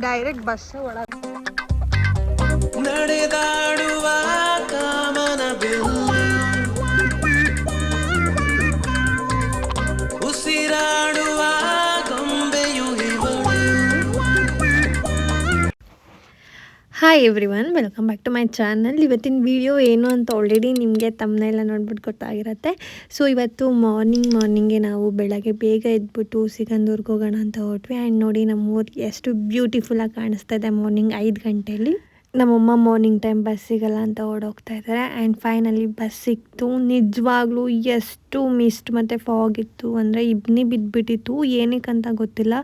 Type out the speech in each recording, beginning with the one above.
Direct bus ಒಳಗೆ hi everyone welcome back to my channel ಇವತ್ತಿನ video ಏನು ಅಂತ ಆಲ್ರೆಡಿ ನಿಮಗೆ ತಮ್ಮನೆಲ್ಲ ನೋಡ್ಬಿಟ್ಟು ಗೊತ್ತಾಗಿರುತ್ತೆ. ಸೊ ಇವತ್ತು ಮಾರ್ನಿಂಗ್ ಮಾರ್ನಿಂಗೆ ನಾವು ಬೆಳಗ್ಗೆ ಬೇಗ ಎದ್ಬಿಟ್ಟು ಸಿಗಂದೂರ್ಗೆ ಹೋಗೋಣ ಅಂತ ಹೊರಟ್ವಿ. ಆ್ಯಂಡ್ ನೋಡಿ ನಮ್ಮ ಊರು ಎಷ್ಟು ಬ್ಯೂಟಿಫುಲ್ಲಾಗಿ ಕಾಣಿಸ್ತಾ ಇದೆ ಮಾರ್ನಿಂಗ್ ಐದು ಗಂಟೆಯಲ್ಲಿ ನಮ್ಮಮ್ಮ ಮಾರ್ನಿಂಗ್ ಟೈಮ್ ಬಸ್ ಸಿಗಲ್ಲ ಅಂತ ಓಡೋಗ್ತಾ ಇದ್ದಾರೆ. ಆ್ಯಂಡ್ ಫೈನಲಿ ಬಸ್ ಸಿಕ್ತು. ನಿಜವಾಗ್ಲೂ ಎಷ್ಟು ಮಿಸ್ಟ್ ಮತ್ತು ಫಾಗ್ ಇತ್ತು ಅಂದರೆ ಇಬ್ನಿ ಬಿದ್ದುಬಿಟ್ಟಿತ್ತು ಏನಕ್ಕಂತ ಗೊತ್ತಿಲ್ಲ.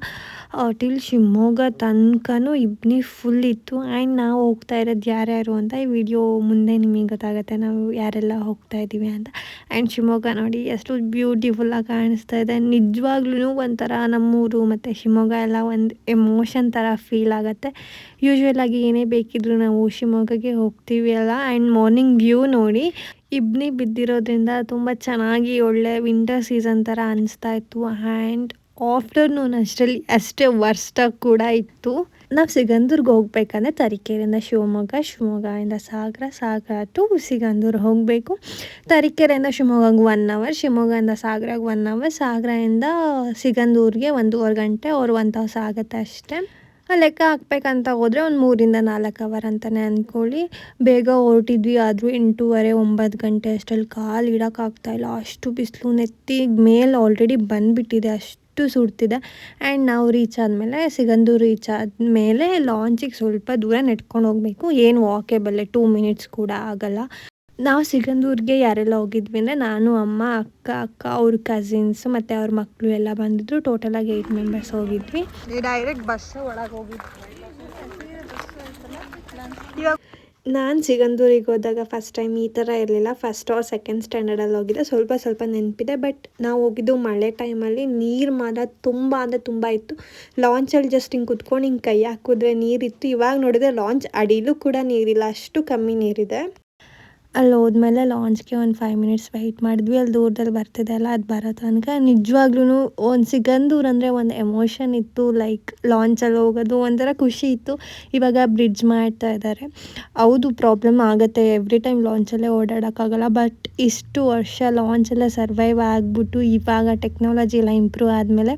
ಟಿಲ್ ಶಿವಮೊಗ್ಗ ತನಕನೂ ಇಬ್ನಿ ಫುಲ್ ಇತ್ತು. ಆ್ಯಂಡ್ ನಾವು ಹೋಗ್ತಾ ಇರೋದು ಯಾರ್ಯಾರು ಅಂತ ಈ ವಿಡಿಯೋ ಮುಂದೆ ನಿಮಗೆ ಗೊತ್ತಾಗುತ್ತೆ. ನಾವು ಯಾರೆಲ್ಲ ಹೋಗ್ತಾ ಇದ್ದೀವಿ ಅಂತ. ಆ್ಯಂಡ್ ಶಿವಮೊಗ್ಗ ನೋಡಿ ಎಷ್ಟು ಬ್ಯೂಟಿಫುಲ್ಲಾಗಿ ಕಾಣಿಸ್ತಾ ಇದೆ. ನಿಜವಾಗ್ಲೂ ಒಂಥರ ನಮ್ಮೂರು ಮತ್ತು ಶಿವಮೊಗ್ಗ ಎಲ್ಲ ಒಂದು ಎಮೋಷನ್ ಥರ ಫೀಲ್ ಆಗುತ್ತೆ. ಯೂಶ್ವಲಾಗಿ ಏನೇ ಬೇಕಿದ್ರು ನಾವು ಶಿವಮೊಗ್ಗಕ್ಕೆ ಹೋಗ್ತೀವಿ ಅಲ್ಲ. ಆ್ಯಂಡ್ ಮಾರ್ನಿಂಗ್ ವ್ಯೂ ನೋಡಿ ಇಬ್ನಿ ಬಿದ್ದಿರೋದ್ರಿಂದ ತುಂಬ ಚೆನ್ನಾಗಿ ಒಳ್ಳೆ ವಿಂಟರ್ ಸೀಸನ್ ಥರ ಅನಿಸ್ತಾ ಇತ್ತು. ಆ್ಯಂಡ್ ಆಫ್ಟರ್ನೂನ್ ಅಷ್ಟರಲ್ಲಿ ಅಷ್ಟೇ ವರ್ಸ್ಟಾಗಿ ಕೂಡ ಇತ್ತು. ನಾವು ಸಿಗಂದೂರ್ಗೆ ಹೋಗ್ಬೇಕಂದ್ರೆ ತರೀಕೆರೆಯಿಂದ ಶಿವಮೊಗ್ಗ, ಶಿವಮೊಗ್ಗದಿಂದ ಸಾಗರ ಸಾಗರ ಟು ಸಿಗಂದೂರು ಹೋಗಬೇಕು. ತರೀಕೆರೆಯಿಂದ ಶಿವಮೊಗ್ಗಗೆ ಒನ್ ಅವರ್ ಶಿವಮೊಗ್ಗದಿಂದ ಸಾಗರಕ್ಕೆ ಒನ್ ಅವರ್ ಸಾಗರದಿಂದ ಸಿಗಂದೂರಿಗೆ ಒಂದೂವರೆ ಗಂಟೆ ಅವ್ರು ಒನ್ ತಾಸು ಆಗುತ್ತೆ ಅಷ್ಟೇ. ಲೆಕ್ಕ ಹಾಕ್ಬೇಕಂತ ಹೋದರೆ ಒಂದು ಮೂರಿಂದ ನಾಲ್ಕು ಅವರ್ ಅಂತಲೇ ಅಂದ್ಕೊಳ್ಳಿ ಬೇಗ ಹೊರಟಿದ್ವಿ, ಆದರೂ ಎಂಟೂವರೆ, ಒಂಬತ್ತು ಗಂಟೆ ಅಷ್ಟರಲ್ಲಿ ಕಾಲು ಇಡೋಕ್ಕಾಗ್ತಾಯಿಲ್ಲ ಅಷ್ಟು ಬಿಸಿಲು, ನೆತ್ತಿ ಮೇಲೆ ಆಲ್ರೆಡಿ ಬಂದುಬಿಟ್ಟಿದೆ, ಅಷ್ಟು ಸುಡ್ತಿದೆ. ಆ್ಯಂಡ್ ನಾವು ರೀಚ್ ಆದಮೇಲೆ, ಸಿಗಂದೂರು ರೀಚ್ ಆದಮೇಲೆ ಲಾಂಚಿಗೆ ಸ್ವಲ್ಪ ದೂರ ನೆಟ್ಕೊಂಡು ಹೋಗಬೇಕು. ಏನು ವಾಕೇಬಲ್ಲೇ ಟೂ ಮಿನಿಟ್ಸ್ ಕೂಡ ಆಗಲ್ಲ. ನಾವು ಸಿಗಂದೂರಿಗೆ ಯಾರೆಲ್ಲ ಹೋಗಿದ್ವಿ ಅಂದರೆ ನಾನು ಅಮ್ಮ ಅಕ್ಕ ಅಕ್ಕ ಅವ್ರ ಕಸಿನ್ಸ್ ಮತ್ತು ಅವ್ರ ಮಕ್ಕಳು ಎಲ್ಲ ಬಂದಿದ್ರು. ಟೋಟಲಾಗಿ ಏಯ್ಟ್ ಮೆಂಬರ್ಸ್ ಹೋಗಿದ್ವಿ. ಡೈರೆಕ್ಟ್ ಬಸ್ ಒಳಗೆ ಹೋಗಿದ್ವಿ. ನಾನು ಸಿಗಂದೂರಿಗೆ ಹೋದಾಗ ಫಸ್ಟ್ ಟೈಮ್ ಈ ಥರ ಇರಲಿಲ್ಲ. ಫಸ್ಟ್ ಆರ್ ಸೆಕೆಂಡ್ ಸ್ಟ್ಯಾಂಡರ್ಡಲ್ಲಿ ಹೋಗಿದ್ದೆ. ಸ್ವಲ್ಪ ಸ್ವಲ್ಪ ನೆನಪಿದೆ ಬಟ್ ನಾವು ಹೋಗಿದ್ದು ಮಳೆ ಟೈಮಲ್ಲಿ ನೀರು ಮಾತ್ರ ತುಂಬ ಅಂದರೆ ತುಂಬ ಇತ್ತು. ಲಾಂಚಲ್ಲಿ ಜಸ್ಟ್ ಹಿಂಗೆ ಕುತ್ಕೊಂಡು ಹಿಂಗೆ ಕೈ ಹಾಕಿದ್ರೆ ನೀರಿತ್ತು ಇವಾಗ ನೋಡಿದ್ರೆ ಲಾಂಚ್ ಅಡಿಲೂ ಕೂಡ ನೀರಿಲ್ಲ. ಅಷ್ಟು ಕಮ್ಮಿ ನೀರಿದೆ. ಅಲ್ಲಿ ಹೋದ್ಮೇಲೆ ಲಾಂಚ್ಗೆ ಒಂದು ಫೈವ್ ಮಿನಿಟ್ಸ್ ವೆಯ್ಟ್ ಮಾಡಿದ್ವಿ. ಅಲ್ಲಿ ದೂರದಲ್ಲಿ ಬರ್ತಿದೆ ಅಲ್ಲ, ಅದು ಬರೋ ತನಕ. ನಿಜವಾಗ್ಲೂ ಒಂದು ಸಿಗಂದೂರು ಅಂದರೆ ಒಂದು ಎಮೋಷನ್ ಇತ್ತು ಲೈಕ್ ಲಾಂಚಲ್ಲಿ ಹೋಗೋದು, ಒಂಥರ ಖುಷಿ ಇತ್ತು. ಇವಾಗ ಬ್ರಿಡ್ಜ್ ಮಾಡ್ತಾ ಇದ್ದಾರೆ ಹೌದು ಪ್ರಾಬ್ಲಮ್ ಆಗುತ್ತೆ. ಎವ್ರಿ ಟೈಮ್ ಲಾಂಚಲ್ಲೇ ಓಡಾಡೋಕ್ಕಾಗಲ್ಲ ಬಟ್ ಇಷ್ಟು ವರ್ಷ ಲಾಂಚ್ ಎಲ್ಲ ಸರ್ವೈವ್ ಆಗಿಬಿಟ್ಟು ಇವಾಗ ಟೆಕ್ನಾಲಜಿ ಎಲ್ಲ ಇಂಪ್ರೂವ್ ಆದಮೇಲೆ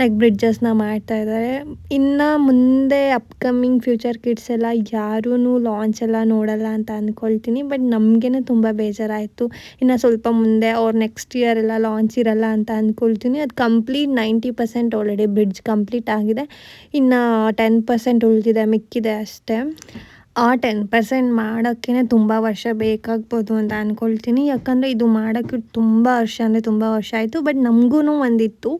ಲೈಕ್ ಬ್ರಿಡ್ಜಸ್ನ ಮಾಡ್ತಾ ಇದ್ದಾರೆ ಇನ್ನು ಮುಂದೆ ಅಪ್ಕಮಿಂಗ್ ಫ್ಯೂಚರ್ ಕಿಡ್ಸ್ ಎಲ್ಲ ಯಾರೂ ಲಾಂಚ್ ಎಲ್ಲ ನೋಡಲ್ಲ ಅಂತ ಅಂದ್ಕೊಳ್ತೀನಿ ಬಟ್ ನಮಗೇ ತುಂಬ ಬೇಜಾರಾಯಿತು. ಇನ್ನು ಸ್ವಲ್ಪ ಮುಂದೆ ಅವ್ರು ನೆಕ್ಸ್ಟ್ ಇಯರ್ ಎಲ್ಲ ಲಾಂಚ್ ಇರಲ್ಲ ಅಂತ ಅಂದ್ಕೊಳ್ತೀನಿ ಅದು complete ninety percent already bridge complete ಆಗಿದೆ. ಇನ್ನು ಟೆನ್ ಪರ್ಸೆಂಟ್ ಉಳಿದಿದೆ, ಮಿಕ್ಕಿದೆ ಅಷ್ಟೇ. ಆ ಟೆನ್ ಪರ್ಸೆಂಟ್ ಮಾಡೋಕ್ಕೇ ತುಂಬ ವರ್ಷ ಬೇಕಾಗ್ಬೋದು ಅಂತ ಅಂದ್ಕೊಳ್ತೀನಿ ಯಾಕಂದರೆ ಇದು ಮಾಡೋಕ್ಕೆ ತುಂಬ ವರ್ಷ, ಅಂದರೆ ತುಂಬ ವರ್ಷ ಆಯಿತು. ಬಟ್ ನಮಗೂ ಒಂದಿತ್ತು.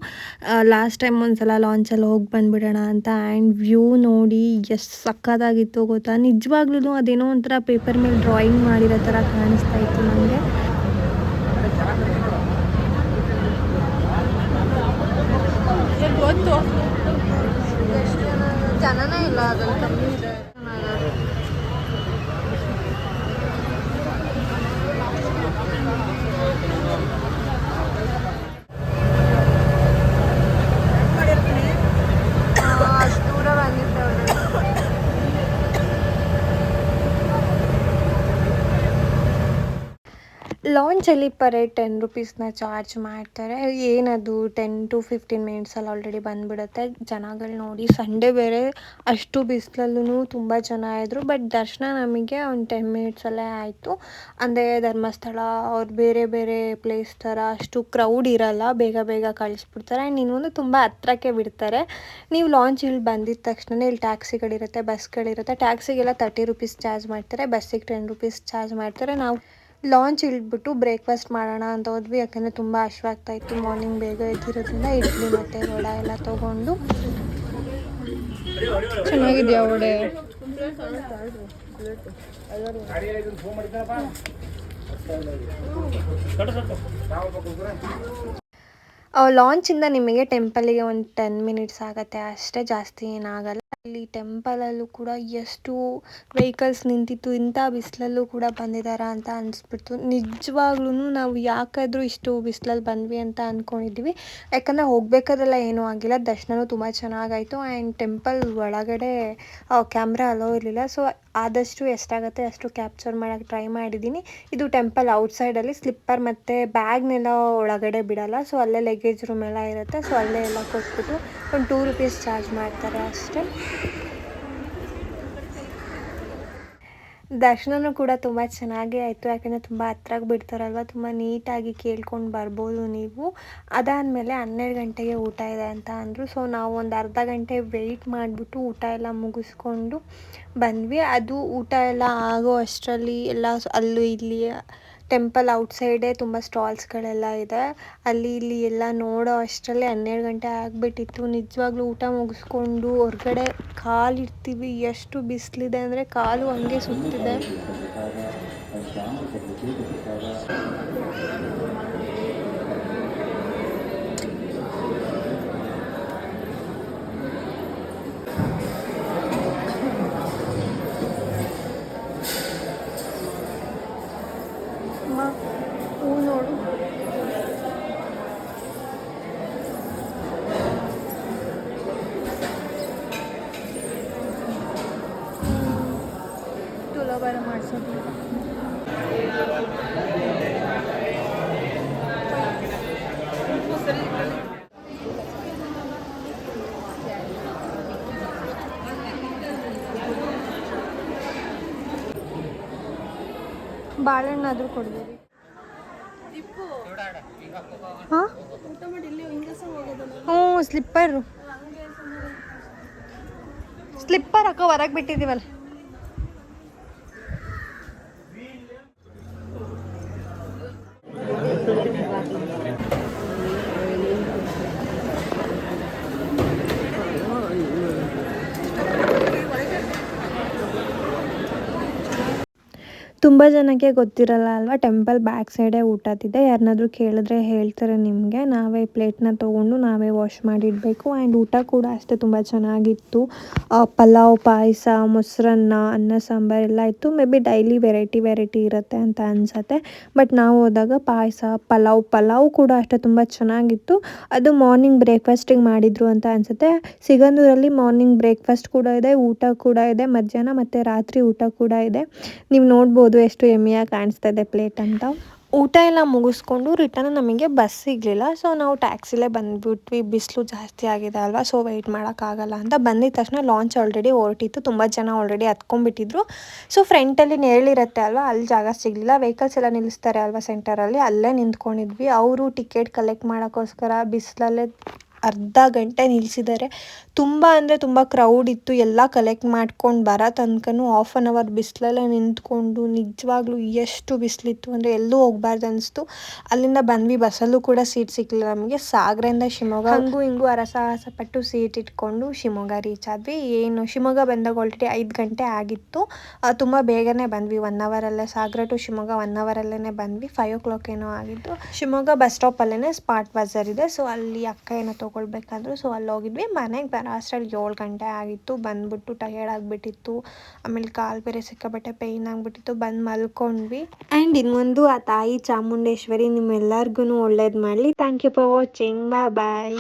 ಲಾಸ್ಟ್ ಟೈಮ್ ಒಂದು ಸಲ ಲಾಂಚಲ್ಲಿ ಹೋಗಿ ಬಂದುಬಿಡೋಣ ಅಂತ. ಆ್ಯಂಡ್ ವ್ಯೂ ನೋಡಿ, ಎಷ್ಟು ಸಕ್ಕತ್ತಾಗಿತ್ತು ಗೊತ್ತಾ? ನಿಜವಾಗ್ಲೂ ಅದೇನೋ ಒಂಥರ ಪೇಪರ್ ಮೇಲೆ ಡ್ರಾಯಿಂಗ್ ಮಾಡಿರೋ ಥರ ಕಾಣಿಸ್ತಾ ಇತ್ತು ನನಗೆ ಗೊತ್ತು. ಜನನೇ ಇಲ್ಲ ಅದ್ರಲ್ಲಿ ಕಮ್ಮಿ ಇದೆ ಅಷ್ಟು ದೂರ ಬಂದಿದ್ದೆ already. ಲಾಂಚಲ್ಲಿ ಪರ್ ಟೆನ್ ರುಪೀಸ್ನ ಚಾರ್ಜ್ ಮಾಡ್ತಾರೆ. ಏನದು ಟೆನ್ ಟು ಫಿಫ್ಟೀನ್ ಮಿನಿಟ್ಸಲ್ಲಿ ಆಲ್ರೆಡಿ ಬಂದುಬಿಡುತ್ತೆ. ಜನಗಳು ನೋಡಿ ಸಂಡೇ ಬೇರೆ ಅಷ್ಟು ಬಿಸಿಲಲ್ಲೂ ತುಂಬ ಜನ ಇದ್ದರು ಬಟ್ ದರ್ಶನ ನಮಗೆ ಒಂದು ಟೆನ್ ಮಿನಿಟ್ಸಲ್ಲೇ ಆಯಿತು. ಅಂದರೆ ಧರ್ಮಸ್ಥಳ ಅವ್ರು ಬೇರೆ ಬೇರೆ ಪ್ಲೇಸ್ ಥರ ಅಷ್ಟು ಕ್ರೌಡ್ ಇರಲ್ಲ, ಬೇಗ ಬೇಗ ಕಳಿಸ್ಬಿಡ್ತಾರೆ. ಆ್ಯಂಡ್ ಇನ್ನೊಂದು ತುಂಬ ಹತ್ರಕ್ಕೆ ಬಿಡ್ತಾರೆ. ನೀವು ಲಾಂಚ್ ಇಲ್ಲಿ ಬಂದಿದ್ದ ತಕ್ಷಣ ಇಲ್ಲಿ ಟ್ಯಾಕ್ಸಿಗಳಿರುತ್ತೆ ಬಸ್ಗಳಿರುತ್ತೆ ಟ್ಯಾಕ್ಸಿಗೆಲ್ಲ ತರ್ಟಿ ರುಪೀಸ್ ಚಾರ್ಜ್ ಮಾಡ್ತಾರೆ ಬಸ್ಸಿಗೆ ಟೆನ್ ರುಪೀಸ್ ಚಾರ್ಜ್ ಮಾಡ್ತಾರೆ. ನಾವು ಲಾಂಚ್ ಇಳಿದ್ಬಿಟ್ಟು ಬ್ರೇಕ್ಫಾಸ್ಟ್ ಮಾಡೋಣ ಅಂತ ಹೋದ್ವಿ. ಯಾಕಂದರೆ ತುಂಬ ಇತ್ತು. ಮಾರ್ನಿಂಗ್ ಬೇಗ ಎದ್ದಿರೋದ್ರಿಂದ ಇಡ್ಲಿ ಮತ್ತು ವಡ ಎಲ್ಲ ತೊಗೊಂಡು. ಚೆನ್ನಾಗಿದ್ಯಾ ಒಡೆ ಲಾಂಚಿಂದ ನಿಮಗೆ ಟೆಂಪಲಿಗೆ ಒಂದು ಟೆನ್ ಮಿನಿಟ್ಸ್ ಆಗುತ್ತೆ. ಅಷ್ಟೇ ಜಾಸ್ತಿ ಏನಾಗಲ್ಲ ಅಲ್ಲಿ ಟೆಂಪಲಲ್ಲೂ ಕೂಡ ಎಷ್ಟು ವೆಹಿಕಲ್ಸ್ ನಿಂತಿತ್ತು, ಇಂಥ ಬಿಸಿಲಲ್ಲೂ ಕೂಡ ಬಂದಿದ್ದಾರಾ ಅಂತ ಅನಿಸ್ಬಿಡ್ತು. ನಿಜವಾಗ್ಲೂ ನಾವು ಯಾಕಾದರೂ ಇಷ್ಟು ಬಿಸಿಲಲ್ಲಿ ಬಂದ್ವಿ ಅಂತ ಅಂದ್ಕೊಂಡಿದ್ವಿ ಯಾಕಂದರೆ ಹೋಗ್ಬೇಕಾದ್ರೆಲ್ಲ ಏನೂ ಆಗಿಲ್ಲ. ದರ್ಶನವೂ ತುಂಬ ಚೆನ್ನಾಗಾಯಿತು ಆ್ಯಂಡ್ ಟೆಂಪಲ್ ಒಳಗಡೆ ಕ್ಯಾಮ್ರಾ ಅಲೋ ಇರಲಿಲ್ಲ. ಸೊ ಆದಷ್ಟು ಎಷ್ಟಾಗುತ್ತೆ ಅಷ್ಟು ಕ್ಯಾಪ್ಚರ್ ಮಾಡೋಕ್ಕೆ ಟ್ರೈ ಮಾಡಿದ್ದೀನಿ ಇದು ಟೆಂಪಲ್ ಔಟ್ಸೈಡಲ್ಲಿ ಸ್ಲಿಪ್ಪರ್ ಮತ್ತು ಬ್ಯಾಗ್ನೆಲ್ಲ ಒಳಗಡೆ ಬಿಡಲ್ಲ. ಸೊ ಅಲ್ಲೇ ಲಗೇಜ್ ರೂಮ್ ಎಲ್ಲ ಇರುತ್ತೆ. ಸೊ ಅಲ್ಲೇ ಎಲ್ಲ ಕೊಟ್ಬಿಟ್ಟು ಒಂದು ಟೂ ರುಪೀಸ್ ಚಾರ್ಜ್ ಮಾಡ್ತಾರೆ ಅಷ್ಟೇ. ದರ್ಶನನೂ ಕೂಡ ತುಂಬ ಚೆನ್ನಾಗೇ ಆಯಿತು, ಯಾಕೆಂದರೆ ತುಂಬ ಹತ್ರಾಗಿ ಬಿಡ್ತಾರಲ್ವ ತುಂಬ ನೀಟಾಗಿ ಕೇಳ್ಕೊಂಡು ಬರ್ಬೋದು ನೀವು. ಅದಾದಮೇಲೆ ಹನ್ನೆರಡು ಗಂಟೆಗೆ ಊಟ ಇದೆ ಅಂತ ಅಂದರು. ಸೊ ನಾವು ಒಂದು ಅರ್ಧ ಗಂಟೆ ವೆಯ್ಟ್ ಮಾಡಿಬಿಟ್ಟು ಊಟ ಎಲ್ಲ ಮುಗಿಸ್ಕೊಂಡು ಬಂದ್ವಿ. ಅದು ಊಟ ಎಲ್ಲ ಆಗೋ ಅಷ್ಟರಲ್ಲಿ ಎಲ್ಲ ಅಲ್ಲೂ ಇಲ್ಲಿ ಟೆಂಪಲ್ ಔಟ್ಸೈಡೇ ತುಂಬ ಸ್ಟಾಲ್ಸ್ಗಳೆಲ್ಲ ಇದೆ. ಅಲ್ಲಿ ಇಲ್ಲಿ ಎಲ್ಲ ನೋಡೋ ಅಷ್ಟರಲ್ಲೇ ಹನ್ನೆರಡು ಗಂಟೆ ಆಗಿಬಿಟ್ಟಿತ್ತು. ನಿಜವಾಗ್ಲೂ ಊಟ ಮುಗಿಸ್ಕೊಂಡು ಹೊರಗಡೆ ಕಾಲಿಡ್ತೀವಿ. ಎಷ್ಟು ಬಿಸಿಲಿದೆ ಅಂದರೆ ಕಾಲು ಹಂಗೆ ಸುತ್ತಿದೆ. ಹೂ ನೋಡು ಬಾಳೆಹಣ್ಣಾದರೂ ಕೊಡ್ಬೋದು. ಹಾಂ? ಹ್ಞೂ ಸ್ಲಿಪ್ಪರು ಸ್ಲಿಪ್ಪರ್ ಹಾಕೋ ಹೊರಗೆ ಬಿಟ್ಟಿದ್ದೀವಲ್ಲ. ತುಂಬ ಜನಕ್ಕೆ ಗೊತ್ತಿರಲ್ಲ ಅಲ್ವಾ? ಟೆಂಪಲ್ ಬ್ಯಾಕ್ ಸೈಡೇ ಊಟದಿದೆ ಯಾರನ್ನಾದ್ರೂ ಕೇಳಿದ್ರೆ ಹೇಳ್ತಾರೆ ನಿಮಗೆ. ನಾವೇ ಪ್ಲೇಟ್ನ ತೊಗೊಂಡು ನಾವೇ ವಾಶ್ ಮಾಡಿಡಬೇಕು. ಆ್ಯಂಡ್ ಊಟ ಕೂಡ ಅಷ್ಟೇ ತುಂಬ ಚೆನ್ನಾಗಿತ್ತು. ಪಲಾವ್, ಪಾಯಸ, ಮೊಸರನ್ನ, ಅನ್ನ, ಸಾಂಬಾರ್ ಎಲ್ಲ ಇತ್ತು. Maybe daily variety variety ಇರುತ್ತೆ ಅಂತ ಅನಿಸತ್ತೆ. ಬಟ್ ನಾವು ಹೋದಾಗ ಪಾಯಸ, ಪಲಾವ್ ಪಲಾವ್ ಕೂಡ ಅಷ್ಟೇ ತುಂಬ ಚೆನ್ನಾಗಿತ್ತು. ಅದು ಮಾರ್ನಿಂಗ್ ಬ್ರೇಕ್ಫಾಸ್ಟಿಗೆ ಮಾಡಿದ್ರು ಅಂತ ಅನಿಸುತ್ತೆ. ಸಿಗಂದೂರಲ್ಲಿ ಮಾರ್ನಿಂಗ್ ಬ್ರೇಕ್ಫಾಸ್ಟ್ ಕೂಡ ಇದೆ, ಊಟ ಕೂಡ ಇದೆ, ಮಧ್ಯಾಹ್ನ ಮತ್ತು ರಾತ್ರಿ ಊಟ ಕೂಡ ಇದೆ. ನೀವು ನೋಡ್ಬೋದು. ಎಷ್ಟು ಎಮ್ಮೆಯಾಗಿ ಕಾಣಿಸ್ತಾ ಇದೆ ಪ್ಲೇಟ್ ಅಂತ. ಊಟ ಎಲ್ಲ ಮುಗಿಸ್ಕೊಂಡು ರಿಟರ್ನ್ ನಮಗೆ ಬಸ್ ಸಿಗಲಿಲ್ಲ. ಸೊ ನಾವು ಟ್ಯಾಕ್ಸಿಲೇ ಬಂದುಬಿಟ್ವಿ. ಬಿಸಿಲು ಜಾಸ್ತಿ ಆಗಿದೆ ಅಲ್ವಾ? ಸೊ ವೆಯ್ಟ್ ಮಾಡೋಕ್ಕಾಗಲ್ಲ ಅಂತ ಬಂದಿದ ತಕ್ಷಣ ಲಾಂಚ್ ಆಲ್ರೆಡಿ ಹೊರಟಿತ್ತು. ತುಂಬ ಜನ ಆಲ್ರೆಡಿ ಹತ್ಕೊಂಡ್ಬಿಟ್ಟಿದ್ರು. ಸೊ ಫ್ರೆಂಟಲ್ಲಿ ನೇರಳಿರುತ್ತೆ ಅಲ್ವಾ? ಅಲ್ಲಿ ಜಾಗ ಸಿಗಲಿಲ್ಲ. ವೆಹಿಕಲ್ಸ್ ಎಲ್ಲ ನಿಲ್ಲಿಸ್ತಾರೆ ಅಲ್ವಾ ಸೆಂಟರಲ್ಲಿ ಅಲ್ಲೇ? ನಿಂತ್ಕೊಂಡಿದ್ವಿ. ಅವರು ಟಿಕೆಟ್ ಕಲೆಕ್ಟ್ ಮಾಡೋಕ್ಕೋಸ್ಕರ ಬಿಸಿಲಲ್ಲೇ ಅರ್ಧ ಗಂಟೆ ನಿಲ್ಲಿಸಿದ್ದಾರೆ ತುಂಬ ಅಂದರೆ ತುಂಬ ಕ್ರೌಡ್ ಇತ್ತು. ಎಲ್ಲ ಕಲೆಕ್ಟ್ ಮಾಡ್ಕೊಂಡು ಬರೋ ತನಕನೂ ಆಫ್ ಆನ್ ಅವರ್ ಬಿಸಿಲಲ್ಲೇ ನಿಂತ್ಕೊಂಡು ನಿಜವಾಗ್ಲೂ ಎಷ್ಟು ಬಿಸಿಲಿತ್ತು ಅಂದರೆ ಎಲ್ಲೂ ಹೋಗ್ಬಾರ್ದು ಅನಿಸ್ತು. ಅಲ್ಲಿಂದ ಬಂದ್ವಿ ಬಸ್ಸಲ್ಲೂ ಕೂಡ ಸೀಟ್ ಸಿಕ್ಕಿಲ್ಲ ನಮಗೆ. ಸಾಗರದಿಂದ ಶಿವಮೊಗ್ಗ ಹಂಗೂ ಹಿಂಗೂ ಅರಸಾಹಸ ಪಟ್ಟು ಸೀಟ್ ಇಟ್ಕೊಂಡು ಶಿವಮೊಗ್ಗ ರೀಚ್ ಆದ್ವಿ. ಏನು, ಶಿವಮೊಗ್ಗ ಬಂದಾಗ ಆಲ್ರೆಡಿ ಐದು ಗಂಟೆ ಆಗಿತ್ತು. ತುಂಬ ಬೇಗನೆ ಬಂದ್ವಿ. ಒನ್ ಅವರಲ್ಲೇ ಸಾಗರ ಟು ಶಿವಮೊಗ್ಗ ಒನ್ ಅವರಲ್ಲೇ ಬಂದ್ವಿ. ಫೈವ್ ಓ ಕ್ಲಾಕ್ ಏನೋ ಆಗಿತ್ತು ಶಿವಮೊಗ್ಗ ಬಸ್ ಸ್ಟಾಪಲ್ಲೇ ಸ್ಪಾಟ್ ಬಜಾರ್ ಇದೆ. ಸೊ ಅಲ್ಲಿ ಅಕ್ಕ ಏನೋ ತೊಗೊಳ್ಬೇಕಾದ್ರು. ಸೊ ಅಲ್ಲಿ ಹೋಗಿದ್ವಿ. ಮನೆಗೆ ಬರೋ ಅಷ್ಟರಲ್ಲಿ ಏಳು ಗಂಟೆ ಆಗಿತ್ತು. ಬಂದ್ಬಿಟ್ಟು ಟಯರ್ಡ್ ಆಗಿಬಿಟ್ಟಿತ್ತು. ಆಮೇಲೆ ಕಾಲು ಬೇರೆ ಸಿಕ್ಕಾಬಟ್ಟೆ ಪೇಯ್ನ್ ಆಗಿಬಿಟ್ಟಿತ್ತು. ಬಂದು ಮಲ್ಕೊಂಡ್ವಿ. ಆ್ಯಂಡ್ ಇನ್ನೊಂದು ಆ ತಾಯಿ ಚಾಮುಂಡೇಶ್ವರಿ ನಿಮ್ಮೆಲ್ಲರಿಗೂ ಒಳ್ಳೇದು ಮಾಡಲಿ. Thank you for watching bye bye